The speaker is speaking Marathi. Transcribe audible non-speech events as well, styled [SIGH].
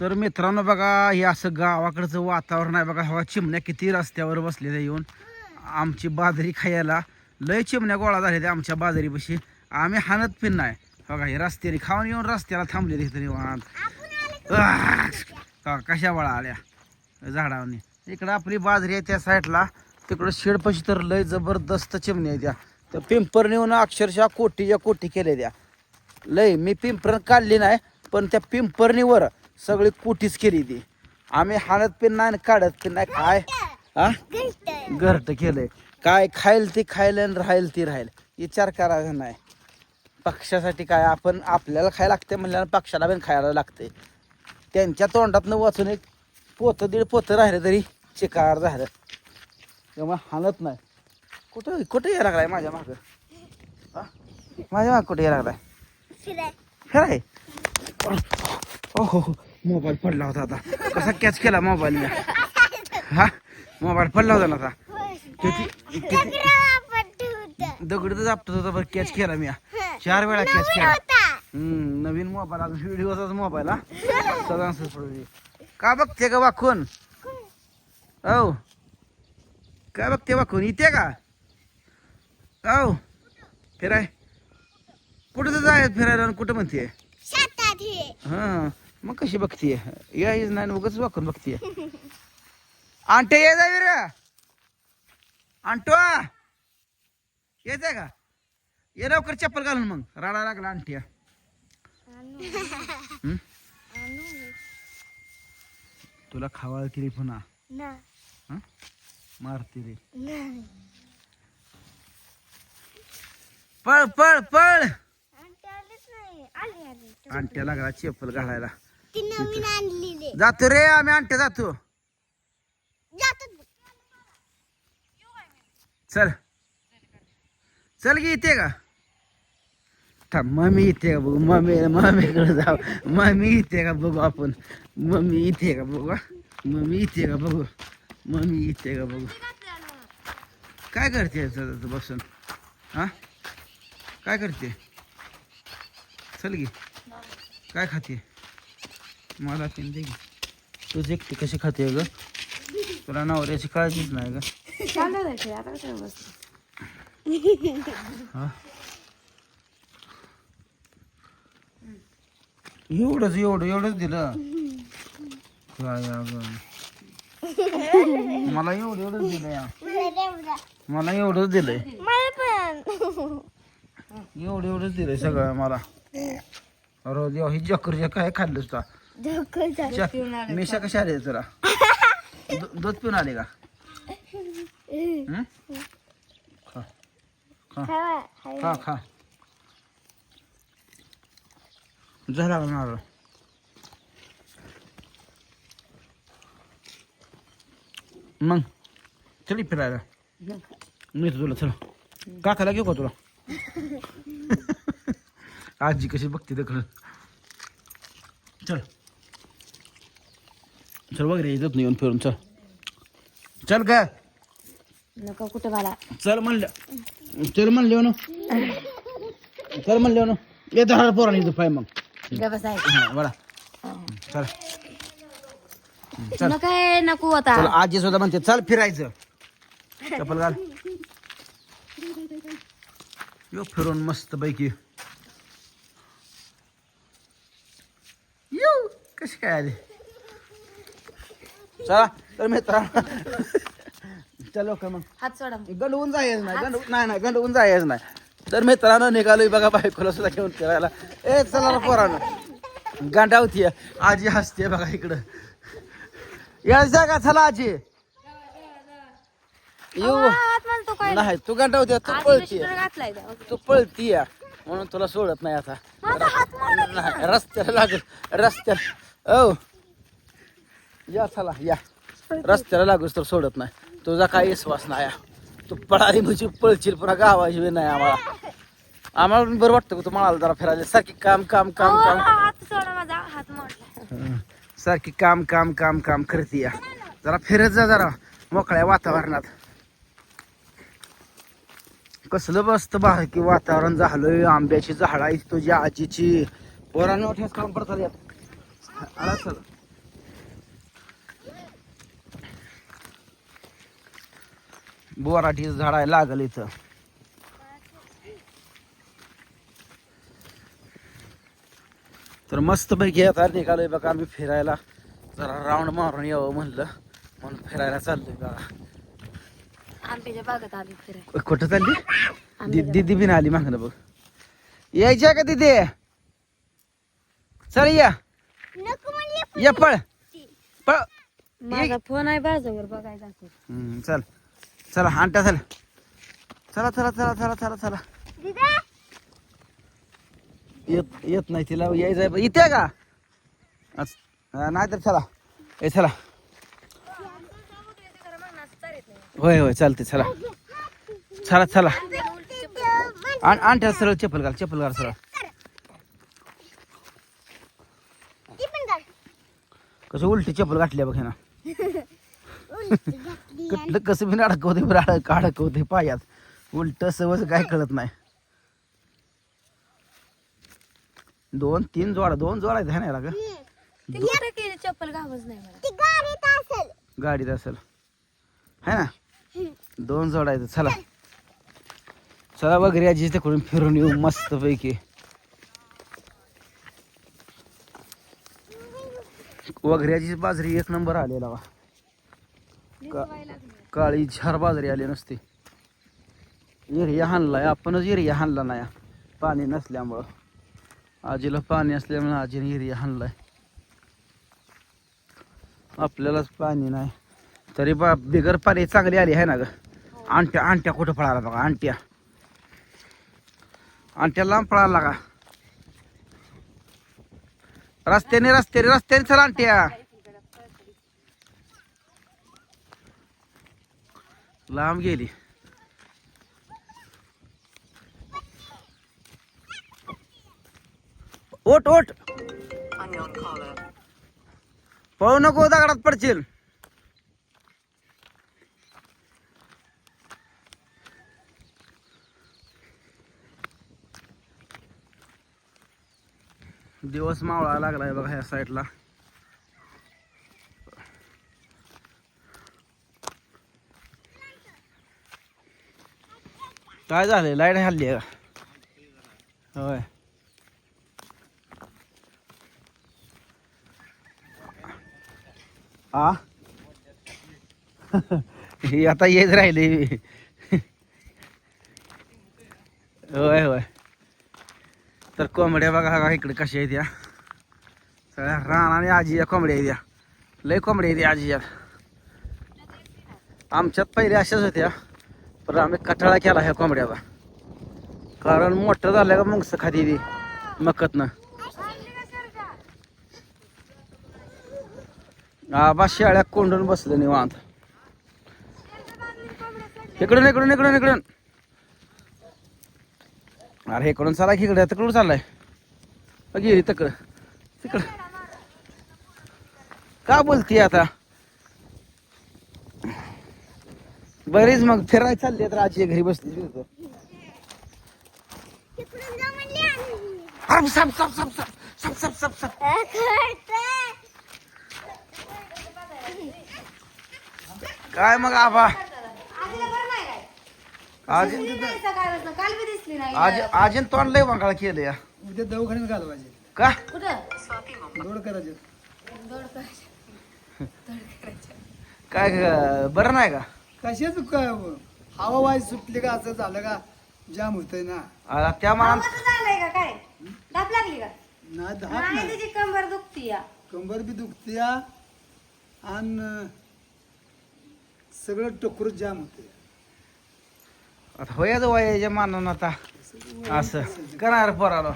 तर मित्रांनो बघा हे असं गावाकडचं वातावरण आहे बघा. हवा चिमण्या किती रस्त्यावर बसलेल्या येऊन. आमची बाजरी खायला लय चिमण्या गोळा झाल्या त्या आमच्या बाजरीपाशी. आम्ही हाणत पिन नाही. बघा हे रस्त्याने खाऊन येऊन रस्त्याला थांबले तरी वाहन का कशा वळा आल्या? झाडावनी इकडं आपली बाजरी आहे त्या साईडला. तिकडं शेडपाशी तर लय जबरदस्त चिमण्या आहे त्या. त्या पिंपर नेऊन अक्षरशः कोटीच्या कोटी केल्या त्या. लय मी पिंपर काढली नाही पण त्या पिंपरणीवर सगळी कुटीच केली ती. आम्ही हाणत पिन नाही काढत पिन नाही. काय? हा घरट केलंय. काय खाईल ती खायला आणि राहील ती राहील. विचार करायचा नाही? पक्षासाठी काय आपण आपल्याला खायला लागते म्हणल्यानं पक्षाला पण खायला लागते त्यांच्या तोंडातनं वाचून एक पोतं दीड पोतं राहिलं तरी चिकार झालं. तेव्हा हाणत नाही. कुठं कुठं यायला लागलाय माझ्या मागं? माझ्या मागं कुठे यायला लागलाय? खरंय हो हो हो. मोबाईल पडला होता आता. कसा कॅच केला मोबाईल मी हा? मोबाईल पडला होता ना आता. किती किती दगड जापत होता बरं कॅच केला मी. चार वेळा कॅच केला. हम्म नवीन मोबाईल अजून व्हिडिओचाच मोबाईल हा? पडू का बघते का वाकून? औ. काय बघते वाकून? इथे का? औ. फिराय. कुठं तर जाय फिरायला कुठं म्हणते? हा. मग कशी बघतीये? यायच नाही उगाच वाकून बघतीये. आंटे ये जावी रे आंटो. येत आहे का ये लवकर चप्पल घालून मग. राडा लागला आंटिया? तुला खावाळ केली पुन्हा. हं? मारते रे पळ पळ. पळ आंट्या लागला चप्पल घालायला. ती नवीन आणलेली. जातो रे आम्ही आंट्या जातो. चल. चल की इथे का? थांब मम्मी इथे का बघू? मम्मी मम्मीकडे जाऊ. मम्मी इथे का बघू आपण? मम्मी इथे का बघू? मम्मी इथे का बघू? मम्मी इथे का बघू? काय करते तू बसून? हा? काय करते? चल की. काय खाते? मला तीन दे की. तूच एकटी कशी खाते ग? तुला नवऱ्याची काळजीच नाही ग. हा? एवढंच एवढं एवढंच दिलं? काय अगं मला एवढं एवढंच दिलं या. मला एवढंच दिलंय. एवढं एवढंच दिलंय सगळं मला. अरे देवा ही जकरच्या काय खाल्लंस का धोकं झालं. मिशा कशा आले तुला दूध पिऊन आले का? हं? खा. खा. का नारळ मग चल फिरायला मी तुला चल. काकाला घेऊ का तुला? [LAUGHS] आजी कशी बघते तिकडं. चल. चल वगैरे येतात नाही येऊन फिरून चल. चल काय नको कुठं मला चल म्हणलं. चल म्हणले ना चल म्हणले ना येतो हा पोराने इथं पाय मग. गबस आहे हा बडा चल. चल. काय नको आता. चल आजी सुद्धा म्हणते चल फिरायचं. चप्पल घाल. यो फिरून मस्त पैकी. येऊ कशी काय आली? चला तर मित्रा चल लवकर मग. हात सोडा गंडवून जायचं नाही गंडवून नाही नाही गंडवून जायचं नाही. तर मित्रांनो निघालोय बघा बायकोला सुद्धा घेऊन फिरायला. ए चला ना पोरानं. गांडावतीय आजी हसते बघा इकडं. यायचं का चला आजी. येऊ. नाही तू गांडावती तू पळतीय. घातलाय तू. पळतीय. म्हणून तुला सोडत नाही आता. रस्त्याला लागत रस्त्याला. ओ या चला या. रस्त्याला लागूच तर सोडत नाही. तुझा काही विश्वास नाही हा. तू पळाली म्हणजे पळशील पुन्हा गावाची बी नाही आम्हाला. आम्हाला पण बरं वाटतं का तू मला जरा फिरायला. सारखी काम काम काम काम. हात मोडला. हं. सारखी काम काम काम काम करते या. जरा फिरत जा जरा मोकळ्या वातावरणात. कसलं मस्त की वातावरण झालंय आंब्याची झाड आहे तुझ्या आजीची. पोरांना ठेस काम पडतात यात. आला चल. बोराटीचं झाड आहे लागल इथं. तर मस्त पैकी आता निघालोय बघा आम्ही फिरायला. जरा राऊंड मारून यावं म्हणलं. म्हणून फिरायला चाललोय बघा. आंब्याच्या बागेत आली फिराय कुठं चालली? दिदी बिन आली मागणं बघ. यायच्या का दिदी? चल या. या पळ. पळ. माझा फोन आहे बाजूवर बघायचा चल. चला आणट्या चल. चला चला चला चला चला चला. येत येत नाही तिला. यायचं आहे इथे का? नाही तर चला. ए चला. होय होय चालते चला. चला चला. आण आणट्या सरळ चप्पल घाल चप्पल घाल सरळ. कसं उलटी चप्पल घातली बघ ना [LAUGHS] कुठलं कसं बी अडकवते बरं अडक अडकवते पायात. उलट सहज काय कळत नाही. दोन तीन जोड दोन जोड आहेत है ना ग ते कुठं केली चप्पल गावच नाही मला गाडीत असेल. है ना? दोन जोड आहेत. चला. चला वगैरे आजी तिकडून फिरून येऊ मस्त पैकी वगैरे बाजरी एक नंबर आलेला वा का- काळी झार बाजरी आली नसती. एरिया हाणलाय आपणच एरिया हाणला नाही पाणी नसल्यामुळं. आजीला पाणी असल्यामुळे आजीने एरिया हाणलाय. आपल्यालाच पाणी नाही. तरी बा बिगर पाणी चांगली आली आहे ना ग? आणट्या आणट्या कुठं पळाला बघा आणट्या आणट्या लांब पळाला का? रस्त्याने रस्त्याने रस्त्याने चला आणट्या लांब गेली. ओट ओट. पळू नको दगडात पडशील. दिवस मावळा लागलाय बघा ह्या साईडला काय झालंय? लाइट हल्ली आहे का? होय. आ? [LAUGHS] ही आता येत राहिली. होय होय. तर कोंबड्या बघा बघा इकडे कशा आहेत या. सगळ्या रान आणि आजी या कोंबड्या आहेत या. लय कोंबड्या आहेत या आजी यात आमच्यात पहिले अशाच होत्या. पण आम्ही कटाळा केला ह्या कोंबड्याचा कारण मोठं झालं का मग खाती ती मकतनं आबा शेळ्या कोंडून बसलं निवांत. इकडून इकडून इकडून इकडून. अरे इकडून चला की इकडे. तिकडून चाललाय. गेली तिकडं. तिकडं. का बोलती आता? बरीच मग फिरायला चालली तर आजी घरी बसली काय मग आबा? आज आजीन तोंड लय बंगाळ केलं या उद्या दवाखान्यात घालवायचे. का? दोड करायचे. काय बरं नाही का? कशाच काय हवा वाय सुटली का? असं झालं का? जाम होतंय ना. आता त्या झालंय का काय? लागली का? ना धाप नाही नाही. त्याची कंबर दुखती या. कंबर बी दुखते आणि सगळं टोकर जाम होते आता होयाच वयाच्या मानानं आता. असं. करणार पोराला.